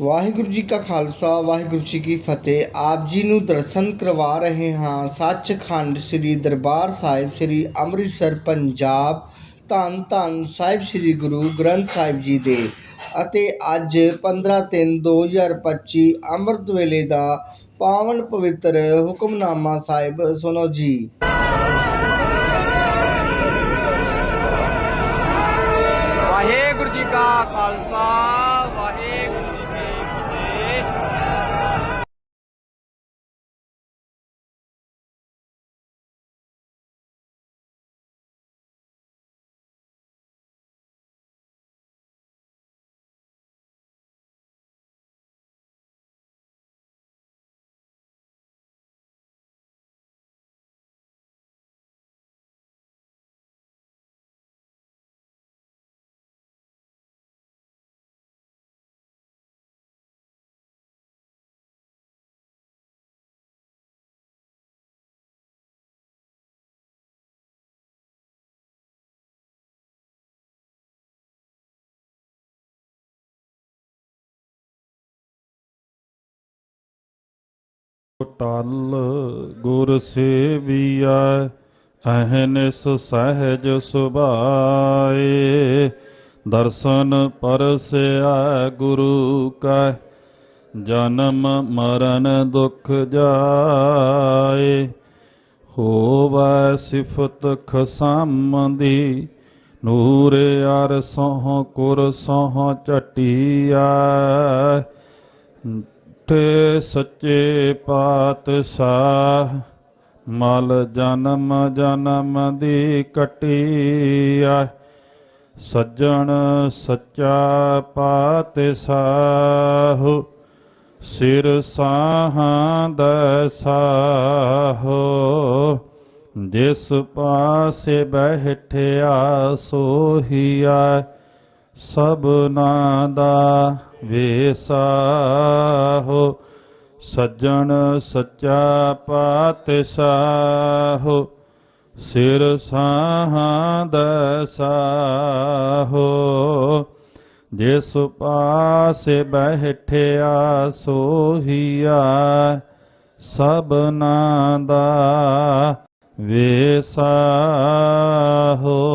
ਵਾਹਿਗੁਰੂ ਜੀ ਕਾ ਖਾਲਸਾ, ਵਾਹਿਗੁਰੂ ਜੀ ਕੀ ਫਤਿਹ। ਆਪ ਜੀ ਨੂੰ ਦਰਸ਼ਨ ਕਰਵਾ ਰਹੇ ਹਾਂ। ਸੱਚਖੰਡ ਸ੍ਰੀ ਦਰਬਾਰ ਸਾਹਿਬ, ਸ੍ਰੀ ਅੰਮ੍ਰਿਤਸਰ, ਪੰਜਾਬ। ਧੰਨ ਧੰਨ ਸਾਹਿਬ ਸ੍ਰੀ ਗੁਰੂ ਗ੍ਰੰਥ ਸਾਹਿਬ ਜੀ ਦੇ। ਅਤੇ ਅੱਜ 15 3 2025 ਅੰਮ੍ਰਿਤ ਵੇਲੇ ਦਾ ਪਾਵਨ ਪਵਿੱਤਰ ਹੁਕਮਨਾਮਾ ਸਾਹਿਬ, ਸੁਣੋ ਜੀ। ਵਾਹਿਗੁਰੂ ਜੀ ਕਾ ਖਾਲਸਾ, ਵਾਹਿਗੁਰੂ ਟਲ ਗੁਰ ਸੇਵੀਐ ਅਹਨਿਸ ਸਹਿਜ ਸੁਭਾਏ। ਦਰਸ਼ਨ ਪਰਸਿਆ ਗੁਰੂ ਕਾ, ਜਨਮ ਮਰਨ ਦੁਖ ਜਾਏ। ਹੋਵੈ ਸਿਫਤ ਖਸਮ ਨੂਰ ਅਰ ਸੋਹ ਕੁਰ ਸੋਹ ਚਟੀਆ ਤੇ ਸੱਚੇ ਪਾਤਸ਼ਾਹ, ਮਲ ਜਨਮ ਜਨਮ ਦੀ ਕਟੀਆ। ਸੱਜਣ ਸੱਚਾ ਪਾਤਸ਼ਾਹ, ਸਿਰ ਸਾਹਾਂ ਦਾ ਸਾਹੋ। ਜਿਸ ਪਾਸੇ ਬੈਠਿਆ ਸੋਹੀਆ ਸਭਨਾ ਦਾ ਵੇਸਾਹੋ, ਸੱਜਣ ਸੱਚਾ ਪਾਤਸ਼ਾਹੋ, ਸਿਰ ਸਾਹਾਂ ਦਾ ਸਾਹੋ ਜਿਸ ਪਾਸੇ ਬੈਠਿਆ ਸੋਹੀਆ ਸਭਨਾ ਦਾ ਵੇਸਾਹੋ।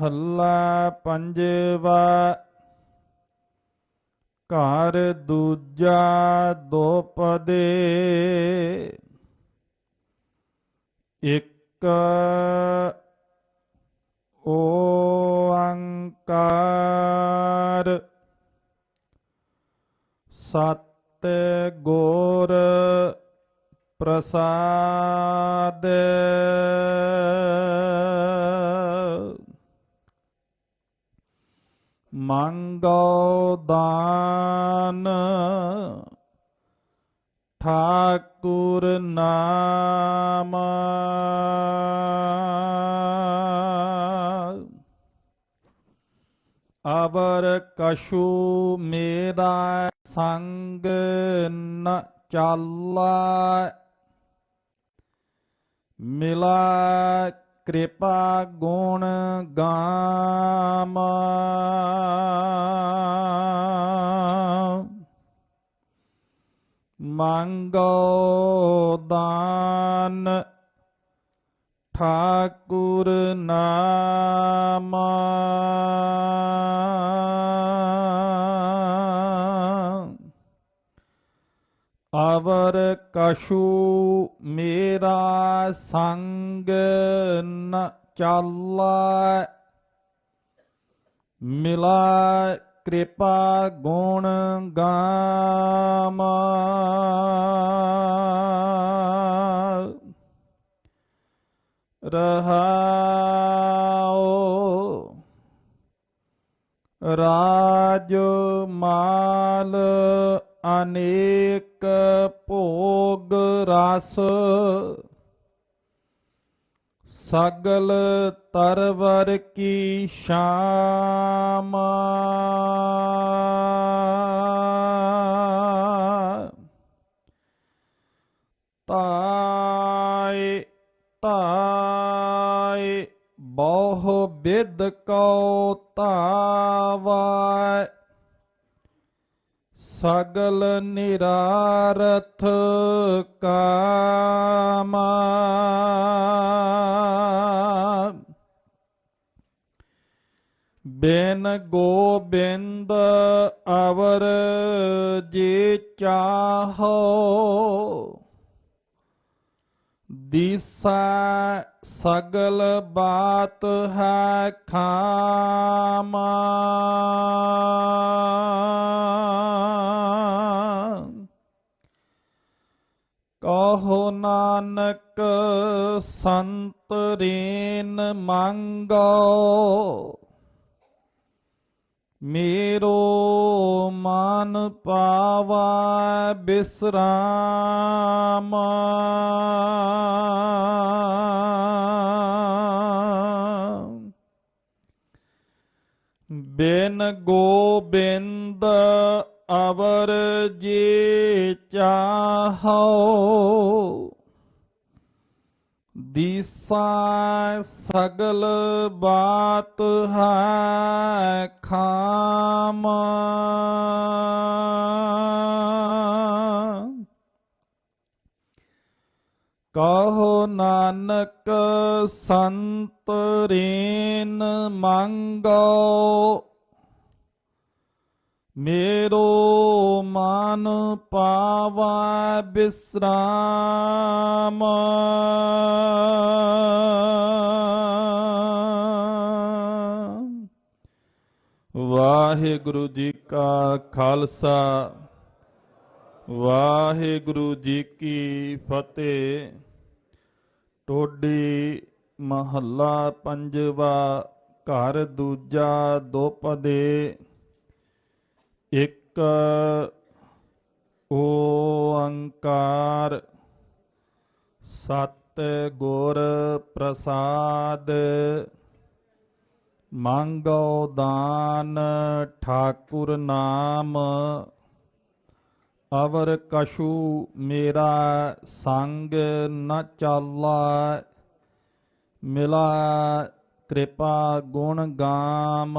ਮਹੱਲਾ ਪੰਜਵਾ। ਘਰ ਦੂਜਾ ਦੋਪਦੇ ਇੱਕ ਓੰਕਾਰ ਸਤ ਗੋਰ ਪ੍ਰਸਾਦ। ਮੰਗੋ ਦਾਨ। ਠਾਕੁਰ ਨਾਮ। ਅਵਰ ਕਸ਼ੂ ਮੇਰਾ ਸੰਗ ਨ ਚਾਲਾ ਮਿਲਾ ਕਿਰਪਾ ਗੁਣ ਗਾਮ। ਮੰਗੋ ਦਾਨ। ਠਾਕੁਰ ਨਾਮ। ਅਵਰ ਕਛੂ ਮੇਰਾ ਸੰਗ ਨ ਚਾਲਾ। ਮਿਲਾ ਕਿਰਪਾ ਗੁਣ ਗਾਮ। ਰਹਾਓ ਰਾਜ ਮਾਲ ਅਨੇਕ ਭੋਗ ਰਸ। ਸਗਲ ਤਰਵਰ ਕੀ ਸ਼ਾਮ। ਤਾਏ ਤਾਏ ਬਹੁ ਬਿਦ ਕਉ ਧਾਵੈ ਸਗਲ ਨਿਰਾਰਥ ਕਾਮ। ਬਿਨ ਗੋਬਿੰਦ ਅਵਰ ਜੇ ਚਾਹੋ ਦੀਸਾ ਸਗਲ ਬਾਤ ਹੈ ਖਾਮਾ। ਕਹੋ ਨਾਨਕ ਸੰਤ ਰੇਨ ਮੰਗੋ ਮੇਰੋ ਮਨ ਪਾਵਾ ਬਿਸਰਾਮ। ਬਿਨ ਗੋਬਿੰਦ ਅਵਰ ਜੇ ਚਾਹੋ ਦੀਸਾ ਸਗਲ ਬਾਤ ਹੈ ਖਾਮ। ਕਹੋ ਨਾਨਕ ਸੰਤ ਰੇਨ ਮੰਗੋ, ਮੇਰੋ ਮਨ ਪਾਵਾ ਬਿਸਰਾਮ। ਵਾਹਿਗੁਰੂ ਜੀ ਕਾ ਖਾਲਸਾ, ਵਾਹਿਗੁਰੂ ਜੀ ਕੀ ਫਤਿਹ। ਟੋਡੀ ਮਹੱਲਾ ਪੰਜਵਾ, ਘਰ ਦੂਜਾ ਦੋਪਦੇ ਇੱਕ ਓੰਕਾਰ, ਸਤ ਗੁਰ ਪ੍ਰਸਾਦ ਮੰਗੋ ਦਾਨ ਠਾਕੁਰ ਨਾਮ ਅਵਰ ਕਸ਼ੂ ਮੇਰਾ ਸੰਗ ਨ ਚਾਲਾ ਮਿਲਾ ਕਿਰਪਾ ਗੁਣ ਗਾਮ।